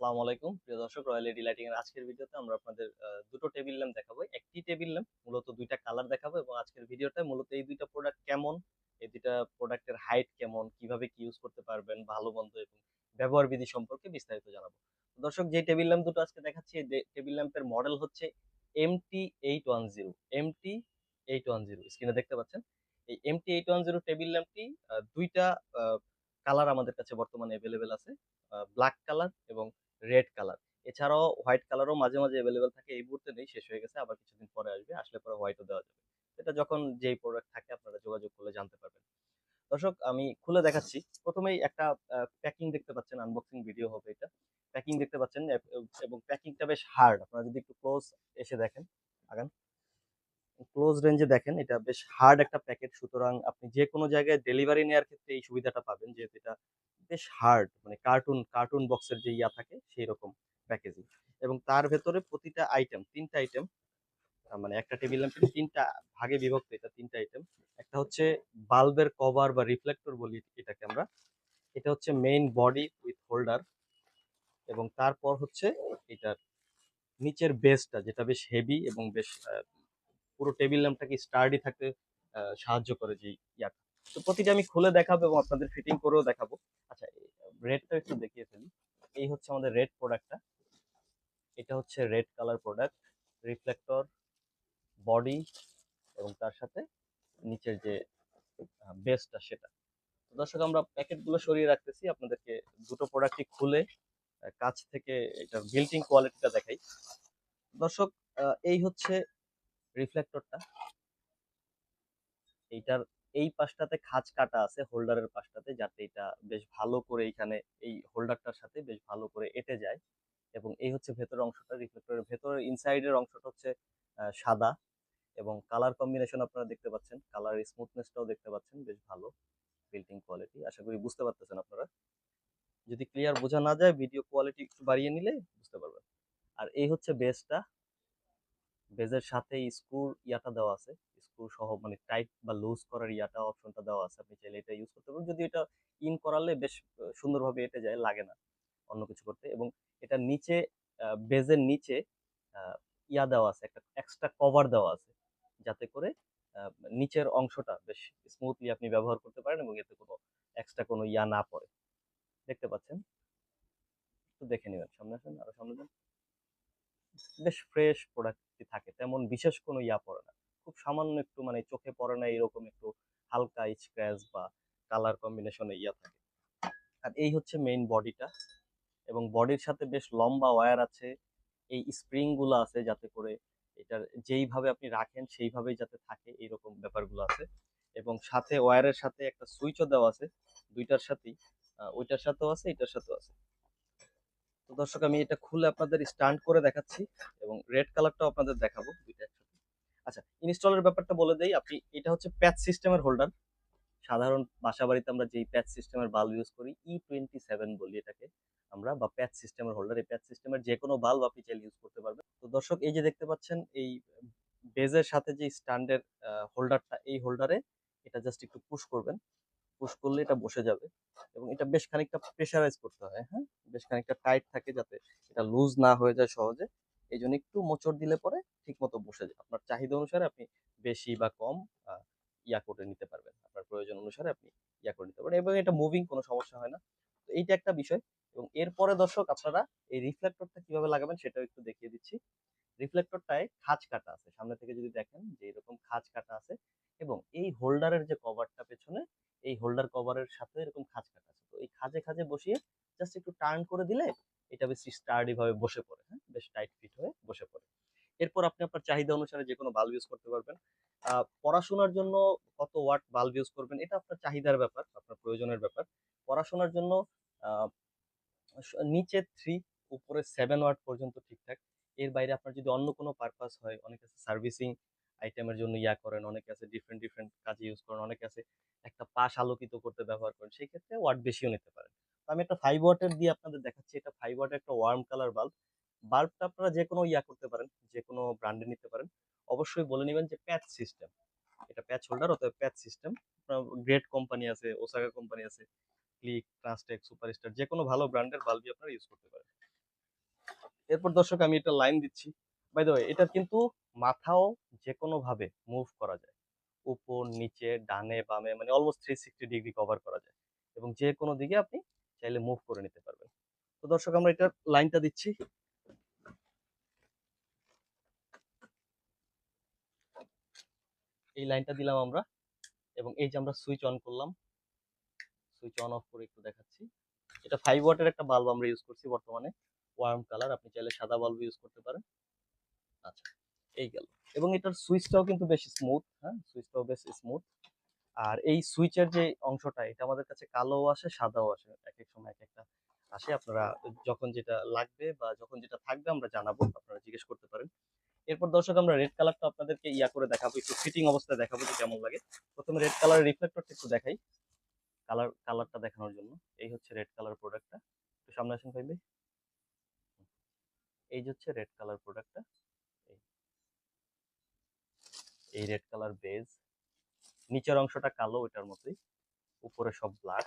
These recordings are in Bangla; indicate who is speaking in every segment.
Speaker 1: আসসালামু আলাইকুম। প্রিয় দর্শক রয়্যাল এডি লাইটিং এর আজকের ভিডিওতে আমরা আপনাদের দুটো টেবিল ল্যাম্প দেখাবো। একটি টেবিল ল্যাম্প মূলত দুইটা কালার দেখাবো এবং আজকের ভিডিওটা মূলত এই দুইটা প্রোডাক্ট কেমন, এই দুইটা প্রোডাক্টের হাইট কেমন, কীভাবে কি ইউজ করতে পারবেন, ভালো, মন্দ এবং ব্যবহার বিধি সম্পর্কে বিস্তারিত জানাব। দর্শক, যে টেবিল ল্যাম্প দুটো আজকে দেখাচ্ছি টেবিল ল্যাম্পের মডেল হচ্ছে MT eight one zero MT eight one zero স্ক্রিনে দেখতে পাচ্ছেন? এই MT eight one zero table ল্যাম্পটি দুইটা কালার আমাদের কাছে বর্তমানে অ্যাভেলেবেল আছে ব্ল্যাক কালার এবং রেড কালার। এছাড়াও হোয়াইট কালারও মাঝে মাঝে অ্যাভেলেবেল থাকে। এই মুহূর্তে নেই শেষ হয়ে গেছে আবার কিছুদিন পরে আসবে। আসলে পরে হোয়াইটও দেওয়া যাবে। এটা যখন যেই প্রোডাক্ট থাকে আপনারা যোগাযোগ করলে জানতে পারবেন। দর্শক আমি খুলে দেখাচ্ছি। প্রথমেই একটা প্যাকিং দেখতে পাচ্ছেন। আনবক্সিং ভিডিও হবে এটা। প্যাকিং দেখতে পাচ্ছেন এবং প্যাকিংটা বেশ হার্ড আপনারা যদি একটু ক্লোজ এসে দেখেন আগান। ক্লোজ রেঞ্জে দেখেন এটা বেশ হার্ড একটা প্যাকেট সুতরাং আপনি যে কোনো জায়গায় ডেলিভারি নেওয়ার ক্ষেত্রে এই সুবিধাটা পাবেন। যেহেতু এটা বেশ হার্ড মানে কার্টুন কার্টুন বক্সের যে ইয়া থাকে সেই রকম প্যাকেজিং এবং তার ভেতরে প্রতিটা আইটেম তিনটা আইটেম মানে একটা টেবিল ল্যাম্পের তিনটা ভাগে বিভক্ত এটা তিনটা আইটেম একটা হচ্ছে বাল্বের কভার বা রিফ্লেক্টর বলি এটাকে আমরা। এটা হচ্ছে মেইন বডি উইথ হোল্ডার এবং তারপর হচ্ছে এটার নিচের বেসটা যেটা বেশ হেভি এবং বেশ পুরো টেবিল ল্যাম্পটাকে স্টার্ডি থাকতে সাহায্য করে যে ইয়াটা তো প্রতিটা আমি খুলে দেখাবো এবং আপনাদের ফিটিং করেও দেখাবো। আচ্ছা রেডটা একটু দেখিয়ে ফেলি। এই হচ্ছে আমাদের রেড প্রোডাক্টটা এটা হচ্ছে red colour product reflector body এবং তার সাথে নিচের যে বেসটা সেটা। তো দর্শক, আমরা প্যাকেটগুলো সরিয়ে রাখতেছি। আপনাদেরকে দুটো প্রোডাক্টই খুলে কাছ থেকে এটার বিল্টিং কোয়ালিটিটা দেখাই। দর্শক এই হচ্ছে রিফ্লেক্টরটা এইটার এই পাশটাতে খাঁজ কাটা আছে, হোল্ডারের পাশটাতে, যাতে এটা বেশ ভালো করে এখানে এই হোল্ডারটার সাথে বেশ ভালো করে এঁটে যায়। এবং এই হচ্ছে ভেতরের অংশটা, রিফ্লেক্টরের ভেতরের ইনসাইডের অংশটা হচ্ছে সাদা। এবং কালার কম্বিনেশন আপনারা দেখতে পাচ্ছেন কালার স্মুথনেসটাও দেখতে পাচ্ছেন, বেশ ভালো বিল্ডিং কোয়ালিটি আশা করি বুঝতে পারতেছেন আপনারা। যদি ক্লিয়ার বোঝা না যায় ভিডিও কোয়ালিটি একটু বাড়িয়ে নিলে বুঝতে পারবেন। আর এই হচ্ছে বেসটা বেজের সাথে স্ক্রুর ইয়াটা দেওয়া আছে। স্ক্রু সহ মানে টাইট বা লুজ করার ইয়াটা অপশনটা দেওয়া আছে। আপনি চাইলে এটা ইউজ করতে পারবেন যদি এটা ইন করালে বেশ সুন্দরভাবে এটে যায়, লাগে না অন্য কিছু করতে। এবং এটা নিচে বেজের নিচে ইয়া দেওয়া আছে, একটা এক্সট্রা কভার দেওয়া আছে। যাতে করে নিচের অংশটা বেশ স্মুথলি আপনি ব্যবহার করতে পারেন এবং এতে কোনো এক্সট্রা কোনো ইয়া না পড়ে। দেখতে পাচ্ছেন? একটু দেখে নেবেন। সামনে আসেন, আরও সামনে যান। বেশ ফ্রেশ প্রোডাক্টটি থাকে, তেমন বিশেষ কোনো ইয়া পড়ে না। সামান্য একটু মানে চোখে পড়ে না এরকম একটু হালকা স্ক্র্যাচ বা কালার কম্বিনেশনে ইয়া থাকে। আর এই হচ্ছে মেইন বডিটা এবং বডির সাথে বেশ লম্বা ওয়্যার আছে। এই স্প্রিংগুলো আছে যাতে করে এটার যেইভাবে আপনি রাখেন সেইভাবেই যাতে থাকে এইরকম ব্যাপারগুলো আছে। এবং সাথে ওয়্যারের সাথে একটা সুইচও দেওয়া আছে, দুইটার সাথেই। ওইটার সাথেও আছে, এটার সাথেও আছে। তো দর্শক, আমি এটা খুলে আপনাদের স্টান্ট করে দেখাচ্ছি এবং রেড কালারটাও আপনাদের দেখাবো দুইটা ইনস্টলের ব্যাপারটা বলে দেই, আপনি, এটা হচ্ছে প্যাচ সিস্টেমের হোল্ডার সাধারণ বাসা বাড়িতে আমরা যেই প্যাচ সিস্টেমের বাল্ব ইউজ করি ই টোয়েন্টি সেভেন বলি এটাকে আমরা, বা প্যাচ সিস্টেমের হোল্ডার এই প্যাচ সিস্টেমের যে কোনো বাল্ব আপনি চাইলে ইউজ করতে পারবেন। তো দর্শক, এই যে দেখতে পাচ্ছেন, এই বেজের সাথে যে স্ট্যান্ডের হোল্ডারটা এই হোল্ডারে এটা জাস্ট একটু পুশ করবেন। পুশ করলে এটা বসে যাবে এবং এটা বেশ খানিকটা প্রেশারাইজ করতে হয় হ্যাঁ? বেশ খানিকটা টাইট থাকে যাতে এটা লুজ না হয়ে যায় সহজে। এই জন্য একটু মোচড় দিলে পরে ঠিক মতো বসে যায়। আপনার চাহিদা অনুসারে আপনি বেশি বা কম ইয়া করে নিতে পারবেন। আপনার প্রয়োজন অনুসারে আপনি ইয়া করে নিতে পারবেন এবং এটা মুভিং কোনো সমস্যা হয় না। তো এইটা একটা বিষয় এবং এরপরে দর্শক আপনারা এই রিফ্লেক্টরটা কীভাবে লাগাবেন সেটাও একটু দেখিয়ে দিচ্ছি। রিফ্লেক্টরটায় খাঁজ কাটা আছে। সামনে থেকে যদি দেখেন যে এরকম খাঁজ কাটা আছে এবং এই হোল্ডারের যে কভারটা পেছনে, এই হোল্ডার কভারের সাথে এরকম খাঁজ কাটা আছে। তো এই খাঁজে খাঁজে বসিয়ে জাস্ট একটু টার্ন করে দিলে এটা বেশ স্টার্ডি ভাবে বসে পড়ে। হ্যাঁ বেশ টাইট এরপর আপনি আপনার চাহিদা অনুসারে যে কোনো বাল্ব ইউজ করতে পারবেন। পড়াশোনার জন্য কত ওয়াট বাল্ব ইউজ করবেন, এটা আপনার চাহিদার ব্যাপার, আপনার প্রয়োজনের ব্যাপার। পড়াশোনার জন্য নিচে থ্রি উপরে সেভেন ওয়াট পর্যন্ত ঠিকঠাক। এর বাইরে আপনার যদি অন্য কোনো পারপাস হয়, অনেকে আছে সার্ভিসিং আইটেমের জন্য ইয়া করেন, অনেকে আছে ডিফারেন্ট ডিফারেন্ট কাজে ইউজ করেন, অনেকে আছে একটা পাশ আলোকিত করতে ব্যবহার করেন সেই ক্ষেত্রে ওয়াট বেশিও নিতে পারেন। আমি একটা ফাইভ ওয়াটের দিয়ে আপনাদের দেখাচ্ছি, এটা ফাইভ ওয়াটের একটা ওয়ার্ম কালার বাল্ব বাল্বটা আপনারা যে কোনো ইয়া করতে পারেন যে কোনো ব্র্যান্ডে নিতে পারেন, অবশ্যই বলে নেবেন যে প্যাচ সিস্টেম এটা প্যাচ হোল্ডার অথবা প্যাচ সিস্টেম গ্রেট কোম্পানি আছে ওসাকা কোম্পানি আছে ক্লিক ট্রান্সটেক সুপারস্টার যে কোনো ভালো ব্র্যান্ডের বাল্বই আপনারা ইউজ করতে পারেন। এরপর দর্শক, আমি এটা লাইন দিচ্ছি। বাই দ্য এটার কিন্তু মাথাও যে কোনো ভাবে মুভ করা যায়। উপর, নিচে, ডানে, বামে মানে almost three sixty degree cover করা যায়। এবং যে কোনো দিকে আপনি চাইলে মুভ করে নিতে পারবেন। তো দর্শক, আমরা এটার লাইনটা দিচ্ছি। এই লাইনটা দিলাম আমরা এবং এই যে আমরা সুইচ অন করলাম সুইচ অন অফ করে একটু দেখাচ্ছি। এটা ফাইভ ওয়াটের একটা বাল্ব আমরা ইউজ করছি বর্তমানে। ওয়ার্ম কালার আপনি চাইলে সাদা বাল্ব ইউজ করতে পারেন। আচ্ছা এই গেল। এবং এটার সুইচটাও কিন্তু বেশ স্মুথ হ্যাঁ? সুইচটাও বেশ স্মুথ আর এই সুইচের যে অংশটা, এটা আমাদের কাছে কালোও আসে, সাদাও আসে। এক এক সময় এক একটা আসে। আপনারা যখন যেটা লাগবে বা যখন যেটা থাকবে আমরা জানাব, আপনারা জিজ্ঞেস করতে পারেন। এরপর দর্শক, আমরা রেড কালারটা আপনাদেরকে ইয়া করে দেখাবো, একটু ফিটিং অবস্থায় দেখাবো যে কেমন লাগে। প্রথমে রেড কালার রিফ্লেক্টরটা একটু দেখাই কালার কালারটা দেখানোর জন্য। এই হচ্ছে রেড কালার প্রোডাক্টটা একটু সামনে আসেন ভাই এই হচ্ছে রেড কালার প্রোডাক্টটা এই রেড কালার বেজ নিচের অংশটা কালো ওইটার মতোই। উপরে সব ব্ল্যাক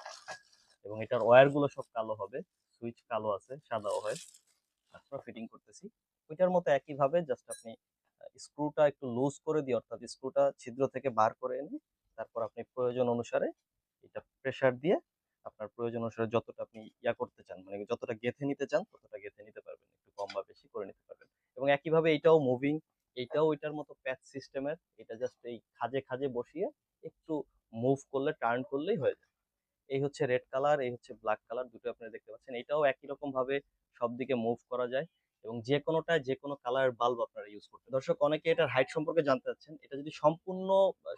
Speaker 1: এবং এটার ওয়্যারগুলো সব কালো হবে। সুইচ কালো আছে, সাদাও হয়। আমরা ফিটিং করতেছি। ওইটার মতো একইভাবে জাস্ট আপনি স্ক্রুটা একটু লুজ করে দিয়ে অর্থাৎ স্ক্রুটা ছিদ্র থেকে বার করে এনে, তারপর আপনি প্রয়োজন অনুসারে এটা প্রেসার দিয়ে আপনার প্রয়োজন অনুসারে যতটা আপনি ইয়া করতে চান মানে যতটা গেঁথে নিতে চান, ততটা গেঁথে নিতে পারবেন, একটু কম বা বেশি করে নিতে পারবেন। এবং একইভাবে এটাও মুভিং এইটাও ওইটার মতো প্যাচ সিস্টেমের এটা জাস্ট এই খাজে খাজে বসিয়ে একটু মুভ করলে টার্ন করলেই হয়ে যায়। এই হচ্ছে রেড কালার এই হচ্ছে ব্ল্যাক কালার দুটো আপনারা দেখতে পাচ্ছেন। এটাও একই রকম ভাবে সব দিকে মুভ করা যায়। এবং যে কোনোটা যে কোনো কালার বাল্ব আপনারা ইউজ করতে। দর্শক, অনেকে এটার হাইট সম্পর্কে জানতে চাচ্ছেন। এটা যদি সম্পূর্ণ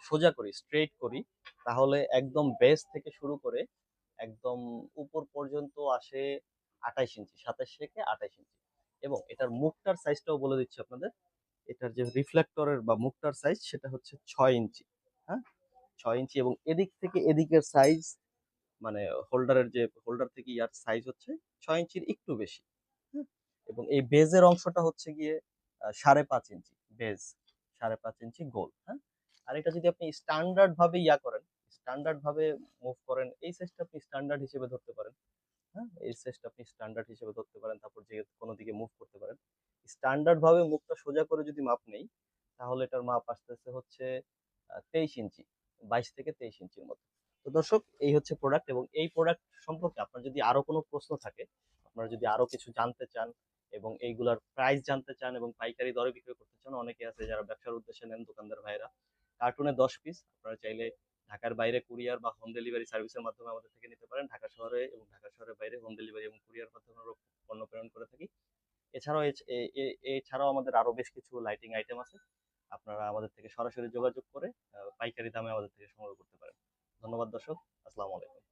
Speaker 1: সোজা করি স্ট্রেট করি, তাহলে একদম বেস থেকে শুরু করে একদম উপর পর্যন্ত আসে আঠাইশ ইঞ্চি সাতাশ থেকে আঠাইশ ইঞ্চি এবং এটার মুখটার সাইজটাও বলে দিচ্ছি আপনাদের। এটার যে রিফ্লেক্টরের বা মুখটার সাইজ সেটা হচ্ছে ছয় ইঞ্চি হ্যাঁ? ছয় ইঞ্চি এবং এদিক থেকে এদিকের সাইজ মানে হোল্ডারের যে হোল্ডার থেকে ইয়ার সাইজ হচ্ছে ছয় ইঞ্চির একটু বেশি? এবং এই বেজের অংশটা হচ্ছে গিয়ে সাড়ে পাঁচ ইঞ্চি, বেজ, সাড়ে পাঁচ ইঞ্চি গোল হ্যাঁ? আর এটা যদি আপনি স্ট্যান্ডার্ড ভাবে ইয়া করেন স্ট্যান্ডার্ড ভাবে মুভ করেন, এই সাইজটা আপনি স্ট্যান্ডার্ড হিসেবে ধরতে পারেন হ্যাঁ? এই সাইজটা আপনি স্ট্যান্ডার্ড হিসেবে ধরতে পারেন, তারপর যে কোনো দিকে মুভ করতে পারেন। স্ট্যান্ডার্ড ভাবে মুখটা সোজা করে যদি মাপ নেই, তাহলে এটার মাপ আসতেছে হচ্ছে তেইশ ইঞ্চি, বাইশ থেকে তেইশ ইঞ্চির মতো। তো দর্শক, এই হচ্ছে প্রোডাক্ট এবং এই প্রোডাক্ট সম্পর্কে আপনার যদি আরও কোনো প্রশ্ন থাকে, আপনারা যদি আরও কিছু জানতে চান এবং এইগুলার প্রাইস জানতে চান এবং পাইকারি দরে বিক্রি করতে চান, অনেকে আছে যারা ব্যবসার উদ্দেশ্যে নেন দোকানদার ভাইরা কার্টুনে দশ পিস আপনারা চাইলে ঢাকার বাইরে কুরিয়ার বা হোম ডেলিভারি সার্ভিসের মাধ্যমে আমাদের থেকে নিতে পারেন। ঢাকা শহরে এবং ঢাকা শহরের বাইরে হোম ডেলিভারি এবং কুরিয়ার মাধ্যমে আমরা পণ্য প্রেরণ করে থাকি। এছাড়াও এছাড়াও আমাদের আরও বেশ কিছু লাইটিং আইটেম আছে। আপনারা আমাদের থেকে সরাসরি যোগাযোগ করে পাইকারি দামে আমাদের থেকে সংগ্রহ করতে পারেন। ধন্যবাদ দর্শক, আসসালামু আলাইকুম।